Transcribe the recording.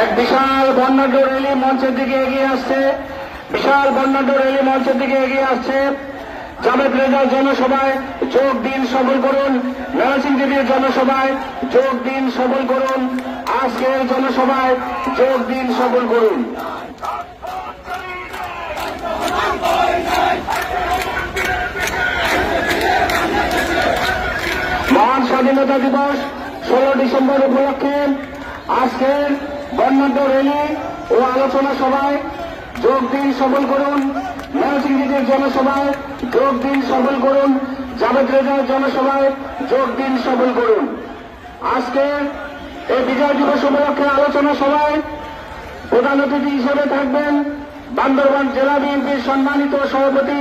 এক বিশাল বর্ণাঢ্য র্যালি মঞ্চের দিকে এগিয়ে আসছে। বিশাল বর্ণাঢ্য র্যালি মঞ্চের দিকে এগিয়ে আসছে। জাভেদ রেজাল জনসভায় যোগ দিন সফল করুন। নরসিং দেবীর জনসভায় যোগ দিন সফল করুন। আজকের জনসভায় যোগ দিন সফল করুন। মহান স্বাধীনতা দিবস ষোলো ডিসেম্বর উপলক্ষে আজকের বর্ণাঢ্য র্যালি ও আলোচনা সভায় যোগ দিন সফল করুন। নয়াদিল্লিদের জনসভায় যোগ দিন সফল করুন। জাবেদ্রেজার জনসভায় যোগ দিন সফল করুন। আজকে এই বিজয় দিবস উপলক্ষে আলোচনা সভায় প্রধান অতিথি হিসেবে থাকবেন বান্দরবান জেলা বিএনপির সম্মানিত সভাপতি